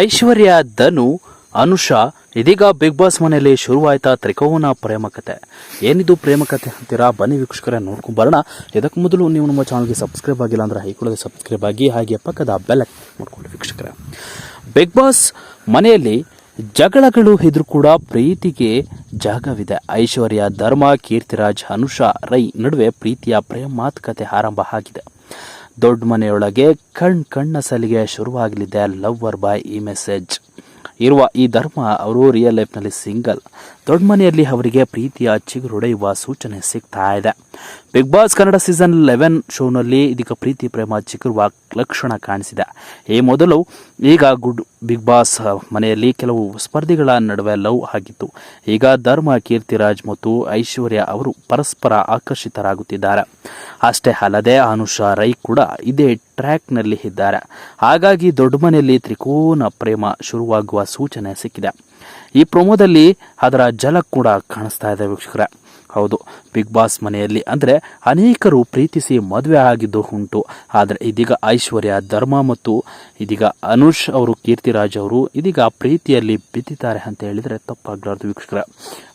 ಐಶ್ವರ್ಯ, ಧನು, ಅನುಷಾ, ಇದೀಗ big boss ಮನೆಯಲ್ಲಿ ಶುರುವಾಯ್ತಾ ತ್ರಿಕೋನ ಪ್ರೇಮ ಕತೆ. ಏನಿದು ಪ್ರೇಮ ಕತೆ ಅಂತೀರಾ? ಬನ್ನಿ ವೀಕ್ಷಕರೇ, ನೋಡ್ಕೊಂಡು ಬರೋಣ. ಇದಕ್ಕೆ ಮೊದಲು ನೀವು ನಮ್ಮ ಚಾನಲ್ಗೆ ಸಬ್ಸ್ಕ್ರೈಬ್ ಆಗಿಲ್ಲ ಅಂದ್ರೆ ಹೈಕೊಳ್ಳದೆ ಸಬ್ಸ್ಕ್ರೈಬ್ ಆಗಿ, ಹಾಗೆ ಪಕ್ಕದ ಬೆಲ್ ಮಾಡ್ಕೊಂಡು ವೀಕ್ಷಕರೇ. ಬಿಗ್ ಬಾಸ್ ಮನೆಯಲ್ಲಿ ಜಗಳಗಳು ಇದ್ರೂ ಕೂಡ ಪ್ರೀತಿಗೆ ಜಾಗವಿದೆ. ಐಶ್ವರ್ಯ, ಧರ್ಮ, ಕೀರ್ತಿರಾಜ್, ಅನುಷಾ, ರೈ ನಡುವೆ ಪ್ರೀತಿಯ ಪ್ರೇಮ ಮಾತುಕತೆ ಆರಂಭ ಆಗಿದೆ. ದೊಡ್ಡ ಮನೆಯೊಳಗೆ ಕಣ್ ಕಣ್ಣ ಸಲಿಗೆ ಶುರುವಾಗಲಿದೆ ಲವ್ವರ್ ಬಾಯ್ ಈ ಮೆಸೇಜ್. ಇರುವ ಈ ಧರ್ಮ ಅವರು ರಿಯಲ್ ಲೈಫ್ನಲ್ಲಿ ಸಿಂಗಲ್. ದೊಡ್ಡ ಮನೆಯಲ್ಲಿ ಅವರಿಗೆ ಪ್ರೀತಿಯ ಚಿಗುರುಡೆಯುವ ಸೂಚನೆ ಸಿಗ್ತಾ ಇದೆ. Bigg Boss Kannada season eleven ಶೋನಲ್ಲಿ ಇದೀಗ ಪ್ರೀತಿ, ಪ್ರೇಮ ಚಿಗುರುವ ಲಕ್ಷಣ ಕಾಣಿಸಿದೆ. ಈ ಮೊದಲು ಈಗ ಗುಡ್ ಬಿಗ್ ಬಾಸ್ ಮನೆಯಲ್ಲಿ ಕೆಲವು ಸ್ಪರ್ಧಿಗಳ ನಡುವೆ ಲವ್ ಆಗಿತ್ತು. ಈಗ ಧರ್ಮ ಕೀರ್ತಿರಾಜ್ ಮತ್ತು ಐಶ್ವರ್ಯ ಅವರು ಪರಸ್ಪರ ಆಕರ್ಷಿತರಾಗುತ್ತಿದ್ದಾರೆ. ಅಷ್ಟೇ ಅಲ್ಲದೆ ಅನುಷಾ ರೈ ಕೂಡ ಇದೇ ಟ್ರ್ಯಾಕ್ನಲ್ಲಿ ಇದ್ದಾರೆ. ಹಾಗಾಗಿ ದೊಡ್ಡ ಮನೆಯಲ್ಲಿ ತ್ರಿಕೋನ ಪ್ರೇಮ ಶುರುವಾಗುವ ಸೂಚನೆ ಸಿಕ್ಕಿದೆ. ಈ ಪ್ರೊಮೋದಲ್ಲಿ ಅದರ ಜಲ ಕೂಡ ಕಾಣಿಸ್ತಾ ಇದೆ ವೀಕ್ಷಕರೇ. ಹೌದು. ಬಿಗ್ ಬಾಸ್ ಮನೆಯಲ್ಲಿ ಅಂದರೆ ಅನೇಕರು ಪ್ರೀತಿಸಿ ಮದುವೆ ಆಗಿದ್ದು ಉಂಟು. ಆದರೆ ಇದೀಗ ಐಶ್ವರ್ಯ, ಧರ್ಮ ಮತ್ತು ಇದೀಗ ಅನುಷ್ ಅವರು, ಕೀರ್ತಿರಾಜ್ ಅವರು ಇದೀಗ ಪ್ರೀತಿಯಲ್ಲಿ ಬಿದ್ದಿದ್ದಾರೆ ಅಂತ ಹೇಳಿದರೆ ತಪ್ಪಾಗಲಾರದು ವೀಕ್ಷಕರ.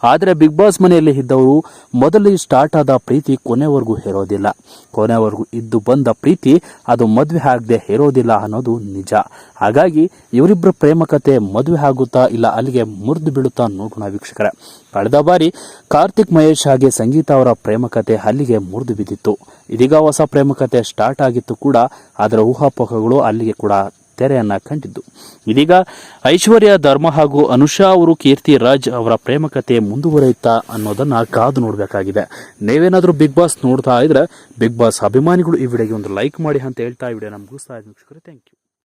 ಆದರೆ ಬಿಗ್ ಬಾಸ್ ಮನೆಯಲ್ಲಿ ಇದ್ದವರು ಮೊದಲು ಸ್ಟಾರ್ಟ್ ಆದ ಪ್ರೀತಿ ಕೊನೆವರೆಗೂ ಇರೋದಿಲ್ಲ. ಕೊನೆವರೆಗೂ ಇದ್ದು ಬಂದ ಪ್ರೀತಿ ಅದು ಮದುವೆ ಆಗದೆ ಹೇರೋದಿಲ್ಲ ಅನ್ನೋದು ನಿಜ. ಹಾಗಾಗಿ ಇವರಿಬ್ಬರ ಪ್ರೇಮ ಕತೆ ಮದುವೆ ಆಗುತ್ತಾ ಇಲ್ಲ ಅಲ್ಲಿಗೆ ಮುರಿದು ಬೀಳುತ್ತಾ ನೋಡೋಣ ವೀಕ್ಷಕರ. ಕಳೆದ ಬಾರಿ ಕಾರ್ತಿಕ್ ಮಹೇಶ್ ಹಾಗೆ ಸಂಗೀತ ಅವರ ಪ್ರೇಮಕತೆ ಅಲ್ಲಿಗೆ ಮುರಿದು ಬಿದ್ದಿತ್ತು. ಇದೀಗ ಹೊಸ ಪ್ರೇಮಕತೆ ಸ್ಟಾರ್ಟ್ ಆಗಿತ್ತು ಕೂಡ ಅದರ ಊಹಾಪೋಹಗಳು ಅಲ್ಲಿಗೆ ಕೂಡ ತೆರೆಯನ್ನ ಕಂಡಿದ್ದು. ಇದೀಗ ಐಶ್ವರ್ಯ ಧರ್ಮ ಹಾಗೂ ಅನುಷಾ ಅವರು ಕೀರ್ತಿ ರಾಜ್ ಅವರ ಪ್ರೇಮಕತೆ ಮುಂದುವರಿಯುತ್ತಾ ಅನ್ನೋದನ್ನ ಕಾದು ನೋಡಬೇಕಾಗಿದೆ. ನೀವೇನಾದರೂ ಬಿಗ್ ಬಾಸ್ ನೋಡ್ತಾ ಇದ್ರೆ, ಬಿಗ್ ಬಾಸ್ ಅಭಿಮಾನಿಗಳು ಈ ವಿಡಿಯೋಗೆ ಒಂದು ಲೈಕ್ ಮಾಡಿ ಅಂತ ಹೇಳ್ತಾ ಈ ವಿಡಿಯೋ ಇದ್ದೀನಿ. ವೀಕ್ಷಕರೇ ಥ್ಯಾಂಕ್ ಯು.